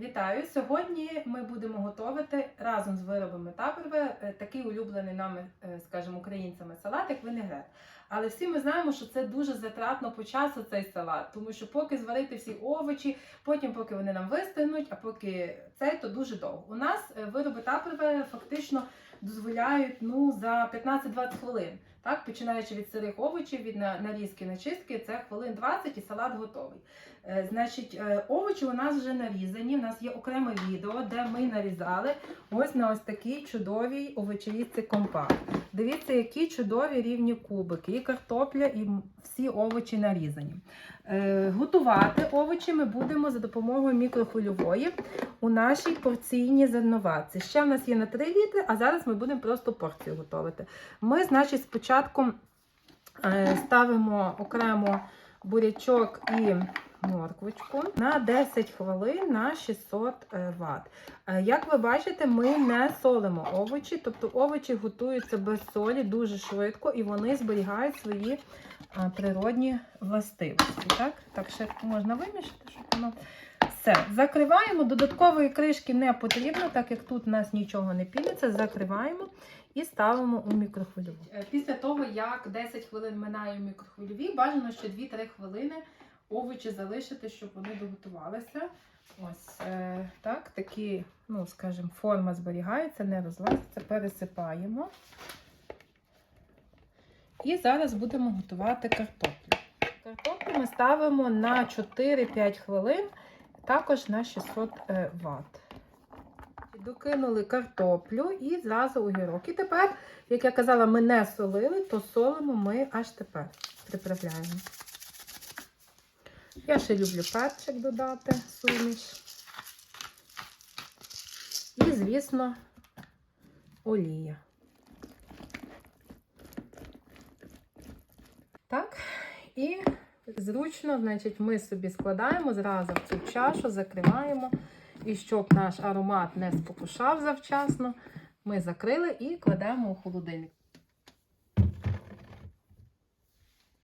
Вітаю! Сьогодні ми будемо готувати разом з виробами Таперве е, такий улюблений нами, е, скажімо, українцями салат, як винегрет. Але всі ми знаємо, що це дуже затратно по часу цей салат, тому що поки зварити всі овочі, потім поки вони нам вистигнуть, а поки цей, то дуже довго. У нас е, вироби Таперве фактично дозволяють ну, за 15-20 хвилин. Так, починаючи від сирих овочів, від нарізки, начистки, це хвилин 20 і салат готовий. Е, Значить, е, овочі у нас вже нарізані. У нас є окреме відео, де ми нарізали ось на ось такій чудовій овочерізці компакт. Дивіться, які чудові рівні кубики, і картопля, і всі овочі нарізані. Е, Готувати овочі ми будемо за допомогою мікрохвильової у нашій порційній зерноватці. Ще в нас є на 3 літри, а зараз ми будемо просто порцію готувати. Ми, значить, спочатку е, ставимо окремо бурячок і морквочку на 10 хвилин на 600 Вт. Як ви бачите, ми не солимо овочі, тобто овочі готуються без солі дуже швидко і вони зберігають свої природні властивості. Так, так ще можна вимішати, щоб воно. Все, закриваємо. Додаткової кришки не потрібно, так як тут у нас нічого не піниться. Закриваємо і ставимо у мікрохвильову. Е, Після того, як 10 хвилин минає у мікрохвильовій, бажано ще 2-3 хвилини овочі залишити, щоб вони доготувалися. Ось е, так, такі, ну, скажімо, форма зберігається, не розлазиться, пересипаємо. І зараз будемо готувати картоплю. Картоплю ми ставимо на 4-5 хвилин, також на 600 Вт. Докинули картоплю і зразу огірок. І тепер, як я казала, ми не солили, то солимо ми аж тепер приправляємо. Я ще люблю перчик додати суміш. І, звісно, олія. Так, і зручно, значить, ми собі складаємо зразу в цю чашу, закриваємо. І щоб наш аромат не спокушав завчасно, ми закрили і кладемо у холодильник.